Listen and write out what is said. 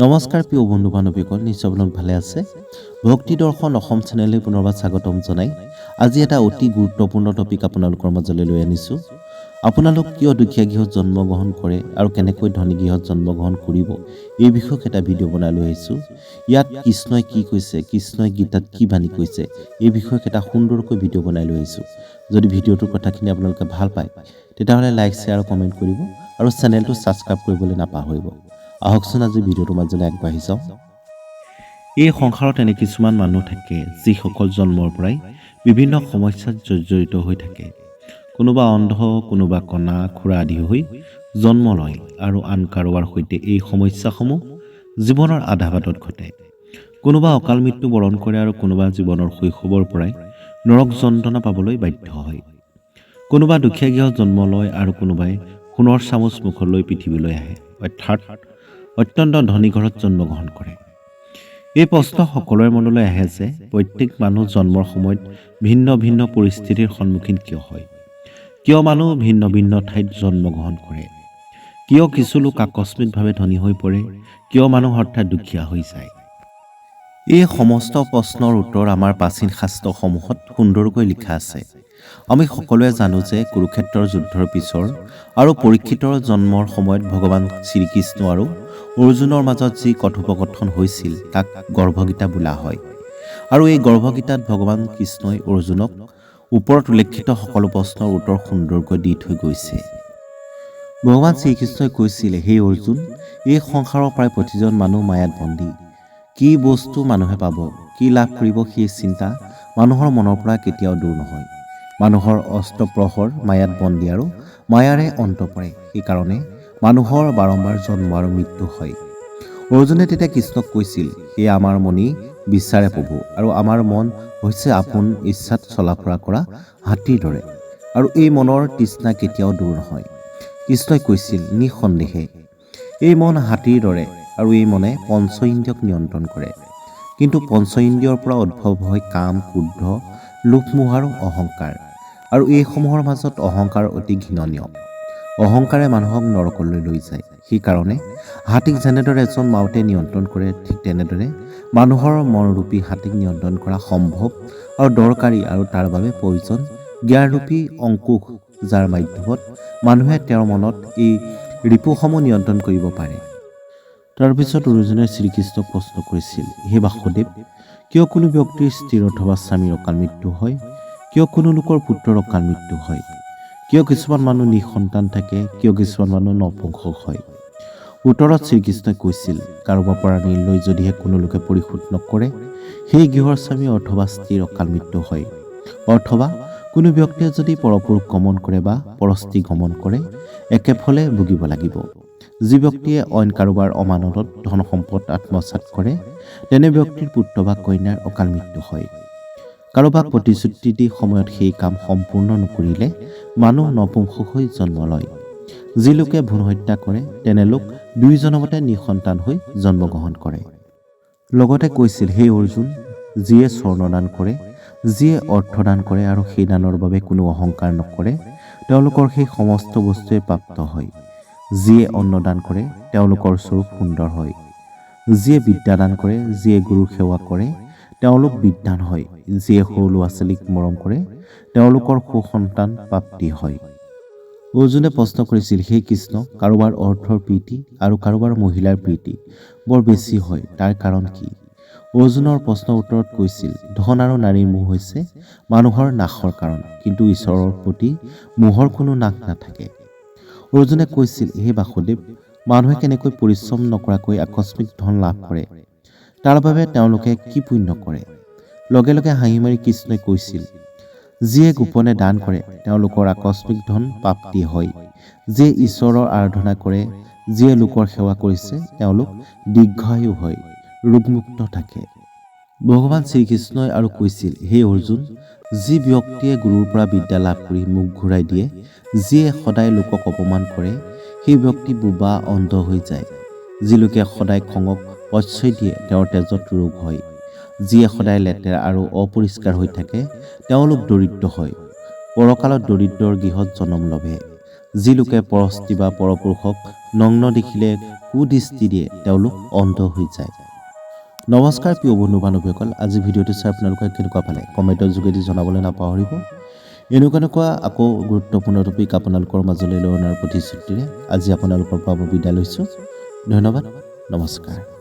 নমস্কাৰ প্ৰিয় বন্ধু বান্ধৱীসকল নিশ্চয় আপোনালোক ভালে আছে। ভক্তি দৰ্শন অসম চেনেললৈ পুনৰবাৰ স্বাগতম জনাই। আজি এটা অতি গুৰুত্বপূৰ্ণ টপিক আপোনালোকৰ মাজলৈ লৈ আনিছোঁ। আপোনালোক কিয় দুখীয়া গৃহত জন্মগ্ৰহণ কৰে আৰু কেনেকৈ ধনী গৃহত জন্মগ্ৰহণ কৰিব এই বিষয়ক এটা ভিডিঅ' বনাই লৈ আহিছোঁ। ইয়াত কৃষ্ণই কি কৈছে কৃষ্ণই গীতাত কি বাণী কৈছে এই বিষয়ক এটা সুন্দৰকৈ ভিডিঅ' বনাই লৈ আহিছোঁ। যদি ভিডিঅ'টোৰ কথাখিনি আপোনালোকে ভাল পায় তেতিয়াহ'লে লাইক শ্বেয়াৰ আৰু কমেণ্ট কৰিব আৰু চেনেলটো ছাবস্ক্ৰাইব কৰিবলৈ নাপাহৰিব। আহকচোন আজি ভিডিঅ'টোৰ মাজলৈ আগবাঢ়ি যাওঁ। এই সংসাৰত এনে কিছুমান মানুহ থাকে যিসকল জন্মৰ পৰাই বিভিন্ন সমস্যাত জৰ্জৰিত হৈ থাকে। কোনোবা অন্ধ কোনোবা কণা খুৰা আদি হৈ জন্ম লয় আৰু আন কাৰোবাৰ সৈতে এই সমস্যাসমূহ জীৱনৰ আধা বাটত ঘটে। কোনোবা অকাল মৃত্যু বৰণ কৰে আৰু কোনোবা জীৱনৰ শৈশৱৰ পৰাই নৰক যন্ত্ৰণা পাবলৈ বাধ্য হয়। কোনোবা দুখীয়া গৃহত জন্ম লয় আৰু কোনোবাই সোণৰ চামুচ মুখলৈ পৃথিৱীলৈ আহে। অৰ্থাৎ অত্যন্ত ধনী ঘৰত জন্মগ্ৰহণ কৰে। এই প্ৰশ্ন সকলোৰে মনলৈ আহে যে প্ৰত্যেক মানুহ জন্মৰ সময়ত ভিন্ন ভিন্ন পৰিস্থিতিৰ সন্মুখীন কিয় হয়? কিয় মানুহ ভিন্ন ভিন্ন ঠাইত জন্মগ্ৰহণ কৰে? কিয় কিছু লোক আকস্মিকভাৱে ধনী হৈ পৰে? কিয় মানুহ অৰ্থাৎ দুখীয়া হৈ যায়? এই সমস্ত প্ৰশ্নৰ উত্তৰ আমাৰ প্ৰাচীন শাস্ত্ৰসমূহত সুন্দৰকৈ লিখা আছে। আমি সকলোৱে জানো যে কুৰুক্ষেত্ৰৰ যুদ্ধৰ পিছৰ আৰু পৰীক্ষিতৰ জন্মৰ সময়ত ভগৱান শ্ৰীকৃষ্ণ আৰু অৰ্জুনৰ মাজত যি কথোপকথন হৈছিল তাক গৰ্ভগীতা বোলা হয়। আৰু এই গৰ্ভগীতাত ভগৱান কৃষ্ণই অৰ্জুনক ওপৰত উল্লেখিত সকলো প্ৰশ্নৰ উত্তৰ সুন্দৰকৈ দি থৈ গৈছে। ভগৱান শ্ৰীকৃষ্ণই কৈছিল হে অৰ্জুন এই সংসাৰৰ প্ৰায় প্ৰতিজন মানুহ মায়াত বন্দী। কি বস্তু মানুহে পাব কি লাভ কৰিব সেই চিন্তা মানুহৰ মনৰ পৰা কেতিয়াও দূৰ নহয়। মানুহৰ অস্ত্ৰপ্ৰহৰ মায়াত বন্দী আৰু মায়াৰে অন্ত পৰে সেইকাৰণে মানুহৰ বাৰম্বাৰ জন্ম আৰু মৃত্যু হয়। অৰ্জুনে তেতিয়া কৃষ্ণক কৈছিল সেয়ে আমাৰ মনি বিচাৰে প্ৰভু আৰু আমাৰ মন হৈছে আপোন ইচ্ছাত চলা ফুৰা কৰা হাতীৰ দৰে আৰু এই মনৰ তৃষ্ণা কেতিয়াও দূৰ নহয়। কৃষ্ণই কৈছিল নিঃসন্দেহে এই মন হাতীৰ দৰে আৰু এই মনে পঞ্চ ইন্দ্ৰিয়ক নিয়ন্ত্ৰণ কৰে। কিন্তু পঞ্চ ইন্দ্ৰিয়ৰ পৰা উদ্ভৱ হয় কাম ক্ৰোধ লোভমোহ আৰু অহংকাৰ আৰু এইসমূহৰ মাজত অহংকাৰ অতি ঘৃণনীয়। অহংকাৰে মানুহক নৰকলৈ লৈ যায়। সেইকাৰণে হাতীক যেনেদৰে এজন মাউতে নিয়ন্ত্ৰণ কৰে ঠিক তেনেদৰে মানুহৰ মনৰূপী হাতীক নিয়ন্ত্ৰণ কৰা সম্ভৱ আৰু দৰকাৰী আৰু তাৰ বাবে প্ৰয়োজন জ্ঞানৰূপী অংকুশ যাৰ মাধ্যমত মানুহে তেওঁৰ মনত এই ৰিপুসমূহ নিয়ন্ত্ৰণ কৰিব পাৰে। তাৰপিছত অৰ্জুনে শ্ৰীকৃষ্ণক প্ৰশ্ন কৰিছিল হে বাসুদেৱ কিয় কোনো ব্যক্তিৰ স্ত্ৰীৰ অথবা স্বামীৰ অকাল মৃত্যু হয়? কিয় কোনো লোকৰ পুত্ৰৰ অকাল মৃত্যু হয়? কিয় কিছুমান মানুহ নিঃসন্তান থাকে, কিয় কিছুমান মানুহ নপুংসক হয়। উত্তৰত শ্ৰীকৃষ্ণই কৈছিল, কাৰোবাৰ পৰা ঋণ লৈ যদিহে কোনো লোকে পৰিশোধ নকৰে, সেই গৃহৰ স্বামী অথবা স্ত্ৰীৰ অকাল মৃত্যু হয়। অথবা কোনো ব্যক্তিয়ে যদি পৰপুৰুষ গমন কৰে বা পৰস্ত্ৰী গমন কৰে, একেফলে ভুগিব লাগিব। যি ব্যক্তিয়ে অইন কাৰোবাৰ অমানতত ধন সম্পদ আত্মসাত কৰে, তেনে ব্যক্তিৰ পুত্ৰ বা কন্যাৰ অকাল মৃত্যু হয়। কাৰোবাক প্ৰতিশ্ৰুতি দি সময়ত সেই কাম সম্পূৰ্ণ নকৰিলে মানুহ নপুংসক হৈ জন্ম লয়। যি লোকে ভ্ৰূণ হত্যা কৰে তেনে লোক দুই জনমতে নিঃসন্তান হৈ জন্মগ্ৰহণ কৰে। লগতে কৈছিল হে অৰ্জুন যিয়ে স্বৰ্ণদান কৰে যিয়ে অৰ্থদান কৰে আৰু সেই দানৰ বাবে কোনো অহংকাৰ নকৰে তেওঁলোকৰ সেই সমস্ত বস্তুৱে প্ৰাপ্ত হয়। যিয়ে অন্নদান কৰে তেওঁলোকৰ স্বৰূপ সুন্দৰ হয়। যিয়ে বিদ্যাদান কৰে যিয়ে গুৰু সেৱা কৰে তেওঁলোক বিদ্যান হয়। যিয়ে সৰু ল'ৰা ছোৱালীক মৰম কৰে তেওঁলোকৰ সুসন্তান প্ৰাপ্তি হয়। অৰ্জুনে প্ৰশ্ন কৰিছিল হে কৃষ্ণ কাৰোবাৰ অৰ্থৰ প্ৰীতি আৰু কাৰোবাৰ মহিলাৰ প্ৰীতি বৰ বেছি হয় তাৰ কাৰণ কি? অৰ্জুনৰ প্ৰশ্নৰ উত্তৰত কৈছিল ধন আৰু নাৰীৰ মোহ হৈছে মানুহৰ নাশৰ কাৰণ কিন্তু ঈশ্বৰৰ প্ৰতি মোহৰ কোনো নাশ নাথাকে। অৰ্জুনে কৈছিল হে বাসুদেৱ মানুহে কেনেকৈ পৰিশ্ৰম নকৰাকৈ আকস্মিক ধন লাভ কৰে তাৰ বাবে তেওঁলোকে কি পুণ্য কৰে? লগে লগে হাঁহি মাৰি কৃষ্ণই কৈছিল যিয়ে গোপনে দান কৰে তেওঁলোকৰ আকস্মিক ধন প্ৰাপ্তি হয়। যিয়ে ঈশ্বৰৰ আৰাধনা কৰে যিয়ে লোকৰ সেৱা কৰিছে তেওঁলোক দীৰ্ঘায়ু হয় ৰোগমুক্ত থাকে। ভগৱান শ্ৰীকৃষ্ণই আৰু কৈছিল হে অৰ্জুন যি ব্যক্তিয়ে গুৰুৰ পৰা বিদ্যা লাভ কৰি মুখ ঘূৰাই দিয়ে যিয়ে সদায় লোকক অপমান কৰে সেই ব্যক্তি বোবা অন্ধ হৈ যায়। যি লোকে সদায় খঙক প্ৰশ্ৰয় দিয়ে তেওঁৰ তেজত ৰোগ হয়। যিয়ে সদায় লেতেৰা আৰু অপৰিষ্কাৰ হৈ থাকে তেওঁলোক দৰিদ্ৰ হয়। পৰকালত দৰিদ্ৰৰ গৃহত জনম লভে। যি লোকে পৰস্তি বা পৰপুৰুষক নগ্ন দেখিলে কুদৃষ্টি দিয়ে তেওঁলোক অন্ধ হৈ যায়। নমস্কাৰ প্ৰিয় বন্ধু বান্ধৱীসকল আজি ভিডিঅ'টো চাই আপোনালোকে কেনেকুৱা পালে? কমেণ্টৰ যোগেদি জনাবলৈ নাপাহৰিব। এনেকুৱা এনেকুৱা আকৌ গুৰুত্বপূৰ্ণ টপিক আপোনালোকৰ মাজলৈ লৈ অনাৰ প্ৰতিশ্ৰুতিৰে আজি আপোনালোকৰ পৰা মই বিদায় লৈছোঁ। ধন্যবাদ। নমস্কাৰ।